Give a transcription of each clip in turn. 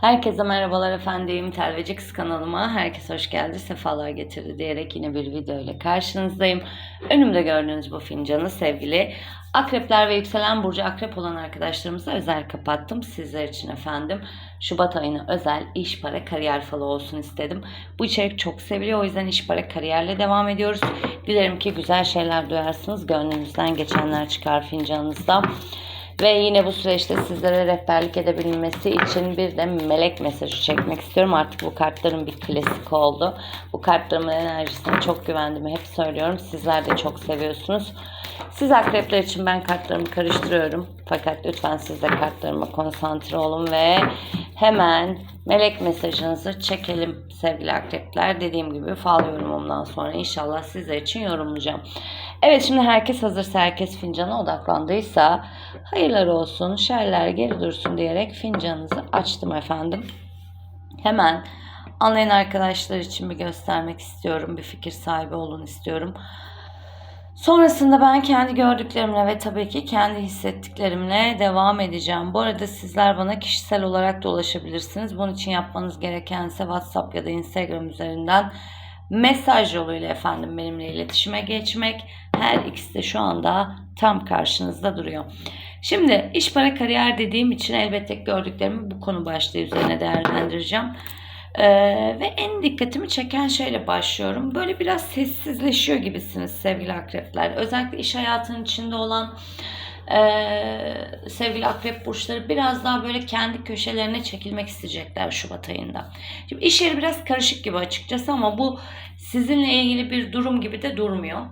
Herkese merhabalar efendim. Telveci kanalıma herkes hoş geldi, sefalar getirdi diyerek yine bir video ile karşınızdayım. Önümde gördüğünüz bu fincanı sevgili akrepler ve yükselen burcu akrep olan arkadaşlarımıza özel kapattım. Sizler için efendim Şubat ayına özel iş, para, kariyer falı olsun istedim. Bu içerik çok seviliyor o yüzden iş, para, kariyerle devam ediyoruz. Dilerim ki güzel şeyler duyarsınız. Gönlünüzden geçenler çıkar fincanınızda. Ve yine bu süreçte sizlere rehberlik edebilmesi için bir de melek mesajı çekmek istiyorum. Artık bu kartların bir klasik oldu. Bu kartlarımın enerjisine çok güvendiğimi hep söylüyorum. Sizler de çok seviyorsunuz. Siz akrepler için ben kartlarımı karıştırıyorum. Fakat lütfen siz de kartlarıma konsantre olun ve hemen melek mesajınızı çekelim sevgili akrepler. Dediğim gibi fal yorumumdan sonra inşallah sizler için yorumlayacağım. Evet şimdi herkes hazırsa herkes fincana odaklandıysa hayırlar olsun şerler geri dursun diyerek fincanınızı açtım efendim. Hemen anlayan arkadaşlar için bir göstermek istiyorum. Bir fikir sahibi olun istiyorum. Sonrasında ben kendi gördüklerimle ve tabii ki kendi hissettiklerimle devam edeceğim. Bu arada sizler bana kişisel olarak da ulaşabilirsiniz. Bunun için yapmanız gereken ise WhatsApp ya da Instagram üzerinden mesaj yoluyla efendim benimle iletişime geçmek. Her ikisi de şu anda tam karşınızda duruyor. Şimdi iş para kariyer dediğim için elbette gördüklerimi bu konu başlığı üzerine değerlendireceğim. Ee, ve en dikkatimi çeken şeyle başlıyorum. Böyle biraz sessizleşiyor gibisiniz sevgili akrepler. Özellikle iş hayatının içinde olan e, sevgili akrep burçları biraz daha böyle kendi köşelerine çekilmek isteyecekler Şubat ayında. Şimdi iş yeri biraz karışık gibi açıkçası ama bu sizinle ilgili bir durum gibi de durmuyor.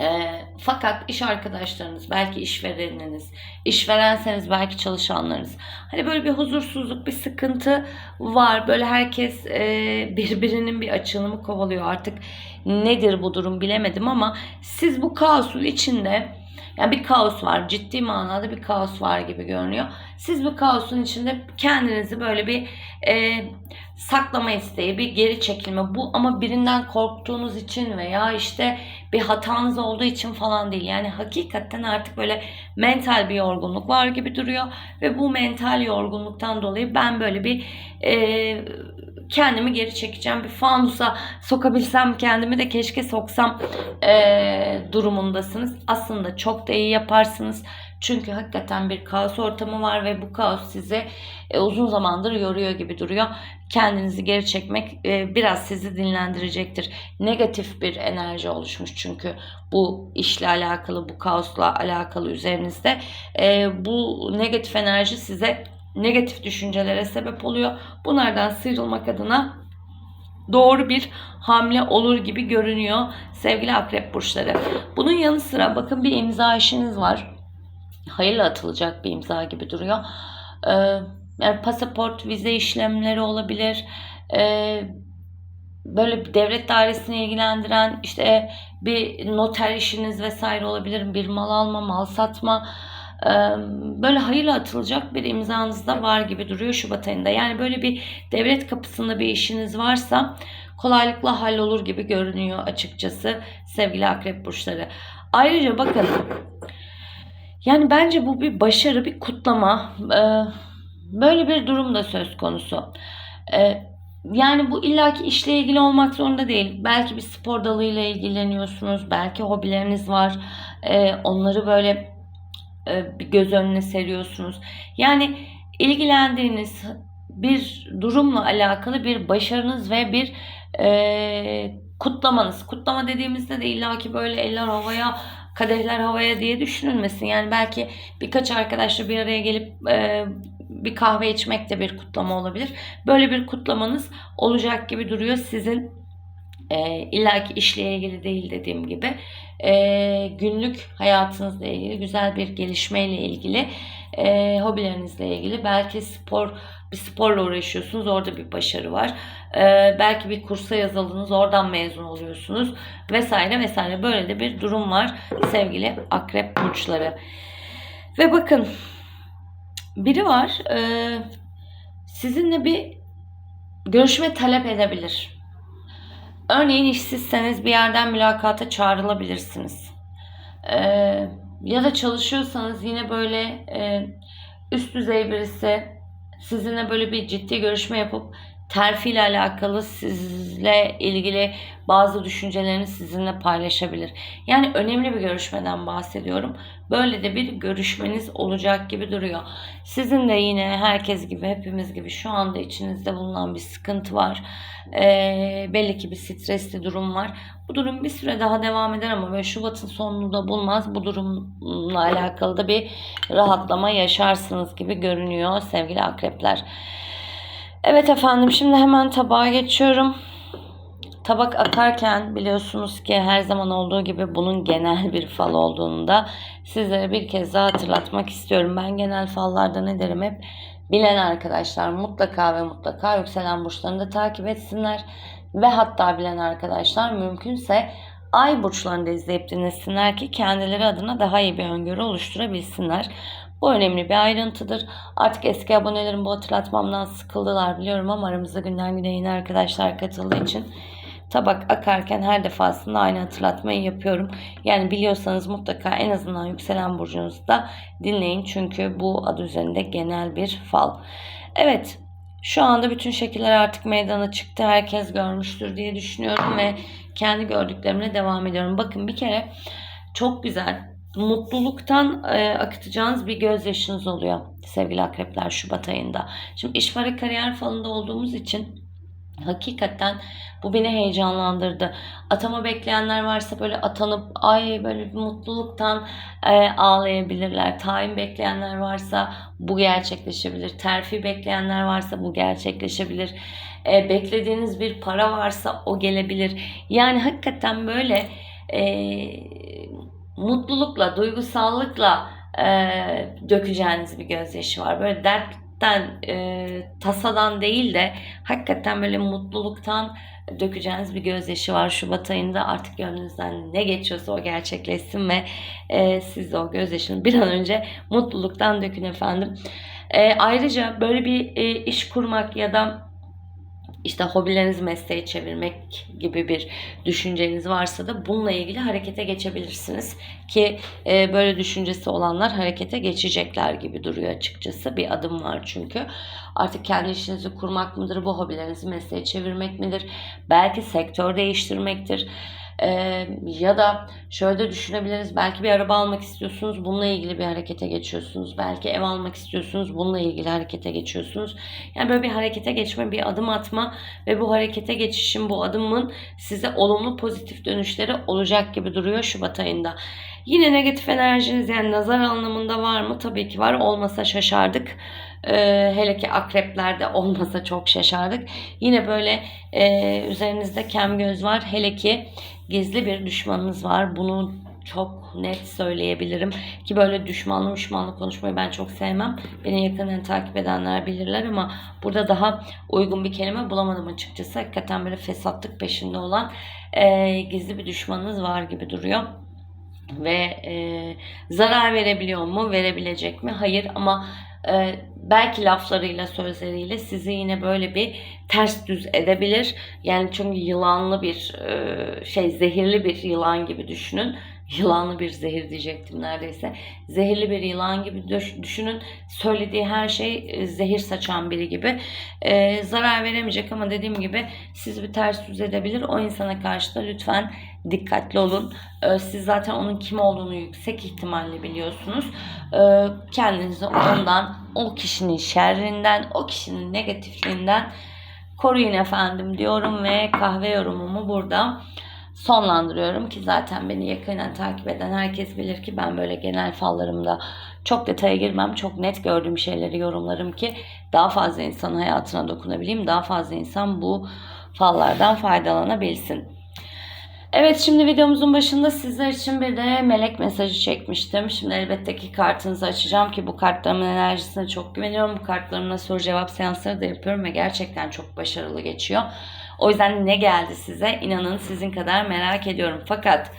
E, fakat iş arkadaşlarınız, belki işvereniniz, işverenseniz belki çalışanlarınız. Hani böyle bir huzursuzluk, bir sıkıntı var. Böyle herkes e, birbirinin bir açılımı kovalıyor. Artık nedir bu durum bilemedim ama siz bu kaosun içinde yani bir kaos var. Ciddi manada bir kaos var gibi görünüyor. Siz bu kaosun içinde kendinizi böyle bir e, saklama isteği, bir geri çekilme. Bu ama birinden korktuğunuz için veya işte bir hatanız olduğu için falan değil. Yani hakikaten artık böyle mental bir yorgunluk var gibi duruyor. Ve bu mental yorgunluktan dolayı ben böyle bir e, kendimi geri çekeceğim. Bir fanusa sokabilsem kendimi de keşke soksam e, durumundasınız. Aslında çok da iyi yaparsınız. Çünkü hakikaten bir kaos ortamı var ve bu kaos sizi e, uzun zamandır yoruyor gibi duruyor. Kendinizi geri çekmek e, biraz sizi dinlendirecektir. Negatif bir enerji oluşmuş çünkü bu işle alakalı, bu kaosla alakalı üzerinizde. E, bu negatif enerji size negatif düşüncelere sebep oluyor. Bunlardan sıyrılmak adına doğru bir hamle olur gibi görünüyor sevgili akrep burçları. Bunun yanı sıra bakın bir imza işiniz var. Hayırlı atılacak bir imza gibi duruyor. Ee, yani pasaport, vize işlemleri olabilir. Ee, böyle bir devlet dairesini ilgilendiren işte bir noter işiniz vesaire olabilir. Bir mal alma, mal satma böyle hayırlı atılacak bir imzanız da var gibi duruyor Şubat ayında. Yani böyle bir devlet kapısında bir işiniz varsa kolaylıkla hallolur gibi görünüyor açıkçası sevgili akrep burçları. Ayrıca bakın yani bence bu bir başarı, bir kutlama. Böyle bir durum da söz konusu. Yani bu illaki işle ilgili olmak zorunda değil. Belki bir spor dalıyla ilgileniyorsunuz. Belki hobileriniz var. Onları böyle e, bir göz önüne seriyorsunuz. Yani ilgilendiğiniz bir durumla alakalı bir başarınız ve bir e, kutlamanız. Kutlama dediğimizde de illaki böyle eller havaya kadehler havaya diye düşünülmesin. Yani belki birkaç arkadaşla bir araya gelip e, bir kahve içmek de bir kutlama olabilir. Böyle bir kutlamanız olacak gibi duruyor sizin e, İlla ki işle ilgili değil dediğim gibi. E, günlük hayatınızla ilgili güzel bir gelişmeyle ilgili e, hobilerinizle ilgili. Belki spor bir sporla uğraşıyorsunuz orada bir başarı var. E, belki bir kursa yazıldınız oradan mezun oluyorsunuz vesaire vesaire. Böyle de bir durum var sevgili akrep burçları. Ve bakın biri var e, sizinle bir görüşme talep edebilir Örneğin işsizseniz bir yerden mülakata çağrılabilirsiniz. Ee, ya da çalışıyorsanız yine böyle e, üst düzey birisi sizinle böyle bir ciddi görüşme yapıp terfi ile alakalı sizle ilgili bazı düşüncelerini sizinle paylaşabilir. Yani önemli bir görüşmeden bahsediyorum. Böyle de bir görüşmeniz olacak gibi duruyor. Sizin de yine herkes gibi hepimiz gibi şu anda içinizde bulunan bir sıkıntı var. Ee, belli ki bir stresli durum var. Bu durum bir süre daha devam eder ama böyle Şubat'ın sonunu da bulmaz. Bu durumla alakalı da bir rahatlama yaşarsınız gibi görünüyor sevgili akrepler. Evet efendim şimdi hemen tabağa geçiyorum. Tabak akarken biliyorsunuz ki her zaman olduğu gibi bunun genel bir fal olduğunu da sizlere bir kez daha hatırlatmak istiyorum. Ben genel fallarda ne derim hep bilen arkadaşlar mutlaka ve mutlaka yükselen burçlarını da takip etsinler. Ve hatta bilen arkadaşlar mümkünse ay burçlarını da izleyip dinlesinler ki kendileri adına daha iyi bir öngörü oluşturabilsinler. Bu önemli bir ayrıntıdır. Artık eski abonelerim bu hatırlatmamdan sıkıldılar biliyorum ama aramızda günden güne yeni arkadaşlar katıldığı için tabak akarken her defasında aynı hatırlatmayı yapıyorum. Yani biliyorsanız mutlaka en azından yükselen burcunuzu da dinleyin. Çünkü bu adı üzerinde genel bir fal. Evet şu anda bütün şekiller artık meydana çıktı. Herkes görmüştür diye düşünüyorum ve kendi gördüklerimle devam ediyorum. Bakın bir kere çok güzel mutluluktan e, akıtacağınız bir gözyaşınız oluyor sevgili akrepler Şubat ayında. Şimdi iş para kariyer falında olduğumuz için hakikaten bu beni heyecanlandırdı. Atama bekleyenler varsa böyle atanıp ay böyle bir mutluluktan e, ağlayabilirler. Tayin bekleyenler varsa bu gerçekleşebilir. Terfi bekleyenler varsa bu gerçekleşebilir. E, beklediğiniz bir para varsa o gelebilir. Yani hakikaten böyle e, mutlulukla, duygusallıkla e, dökeceğiniz bir gözyaşı var. Böyle dertten, e, tasadan değil de hakikaten böyle mutluluktan dökeceğiniz bir gözyaşı var. Şubat ayında artık gönlünüzden ne geçiyorsa o gerçekleşsin ve e, siz de o gözyaşını bir an önce mutluluktan dökün efendim. E, ayrıca böyle bir e, iş kurmak ya da işte hobilerinizi mesleğe çevirmek gibi bir düşünceniz varsa da bununla ilgili harekete geçebilirsiniz. Ki e, böyle düşüncesi olanlar harekete geçecekler gibi duruyor açıkçası. Bir adım var çünkü. Artık kendi işinizi kurmak mıdır, bu hobilerinizi mesleğe çevirmek midir? Belki sektör değiştirmektir. Ee, ya da şöyle düşünebiliriz. Belki bir araba almak istiyorsunuz. Bununla ilgili bir harekete geçiyorsunuz. Belki ev almak istiyorsunuz. Bununla ilgili harekete geçiyorsunuz. Yani böyle bir harekete geçme, bir adım atma ve bu harekete geçişin, bu adımın size olumlu pozitif dönüşleri olacak gibi duruyor Şubat ayında. Yine negatif enerjiniz yani nazar anlamında var mı? Tabii ki var. Olmasa şaşardık. Ee, hele ki akreplerde olmasa çok şaşardık. Yine böyle e, üzerinizde kem göz var. Hele ki gizli bir düşmanınız var. Bunu çok net söyleyebilirim. Ki böyle düşmanlı düşmanlı konuşmayı ben çok sevmem. Beni yakından takip edenler bilirler ama burada daha uygun bir kelime bulamadım açıkçası. Hakikaten böyle fesatlık peşinde olan e, gizli bir düşmanınız var gibi duruyor ve e, zarar verebiliyor mu, verebilecek mi? Hayır ama e, belki laflarıyla, sözleriyle sizi yine böyle bir ters düz edebilir. Yani çünkü yılanlı bir e, şey, zehirli bir yılan gibi düşünün. Yılanlı bir zehir diyecektim neredeyse. Zehirli bir yılan gibi düşünün. Söylediği her şey e, zehir saçan biri gibi. E, zarar veremeyecek ama dediğim gibi sizi bir ters düz edebilir. O insana karşı da lütfen dikkatli olun. E, siz zaten onun kim olduğunu yüksek ihtimalle biliyorsunuz. E, kendinizi ondan, o kişinin şerrinden, o kişinin negatifliğinden koruyun efendim diyorum ve kahve yorumumu burada sonlandırıyorum ki zaten beni yakından takip eden herkes bilir ki ben böyle genel fallarımda çok detaya girmem. Çok net gördüğüm şeyleri yorumlarım ki daha fazla insanın hayatına dokunabileyim. Daha fazla insan bu fallardan faydalanabilsin. Evet şimdi videomuzun başında sizler için bir de melek mesajı çekmiştim. Şimdi elbette ki kartınızı açacağım ki bu kartlarımın enerjisine çok güveniyorum. Bu kartlarımla soru cevap seansları da yapıyorum ve gerçekten çok başarılı geçiyor. O yüzden ne geldi size inanın sizin kadar merak ediyorum. Fakat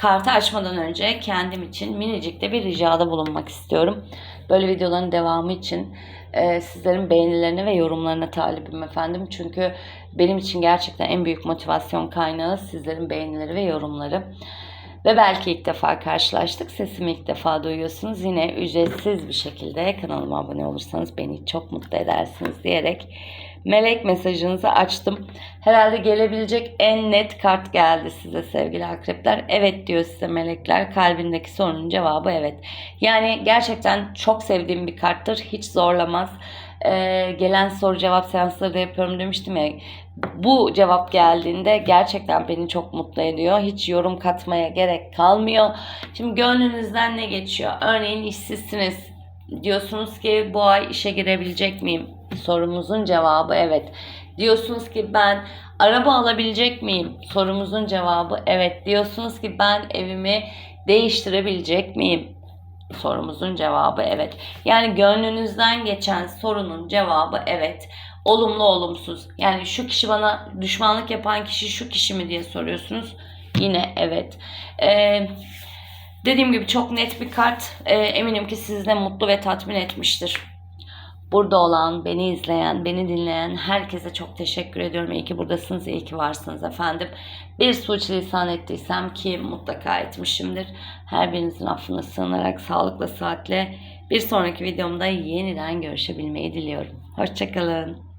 kartı açmadan önce kendim için minicik de bir ricada bulunmak istiyorum. Böyle videoların devamı için e, sizlerin beğenilerine ve yorumlarına talibim efendim. Çünkü benim için gerçekten en büyük motivasyon kaynağı sizlerin beğenileri ve yorumları. ve belki ilk defa karşılaştık. Sesimi ilk defa duyuyorsunuz. Yine ücretsiz bir şekilde kanalıma abone olursanız beni çok mutlu edersiniz diyerek melek mesajınızı açtım. Herhalde gelebilecek en net kart geldi size sevgili akrepler. Evet diyor size melekler. Kalbindeki sorunun cevabı evet. Yani gerçekten çok sevdiğim bir karttır. Hiç zorlamaz. Ee, gelen soru cevap seansları da yapıyorum demiştim ya. Bu cevap geldiğinde gerçekten beni çok mutlu ediyor. Hiç yorum katmaya gerek kalmıyor. Şimdi gönlünüzden ne geçiyor? Örneğin işsizsiniz. Diyorsunuz ki bu ay işe girebilecek miyim? Sorumuzun cevabı evet. Diyorsunuz ki ben araba alabilecek miyim? Sorumuzun cevabı evet. Diyorsunuz ki ben evimi değiştirebilecek miyim? Sorumuzun cevabı evet. Yani gönlünüzden geçen sorunun cevabı evet. Olumlu olumsuz. Yani şu kişi bana düşmanlık yapan kişi şu kişi mi diye soruyorsunuz. Yine evet. Ee, dediğim gibi çok net bir kart. Ee, eminim ki sizi de mutlu ve tatmin etmiştir. Burada olan, beni izleyen, beni dinleyen herkese çok teşekkür ediyorum. İyi ki buradasınız, iyi ki varsınız efendim. Bir suçlisan ettiysem ki mutlaka etmişimdir. Her birinizin affına sığınarak sağlıkla, saatle bir sonraki videomda yeniden görüşebilmeyi diliyorum. Hoşçakalın.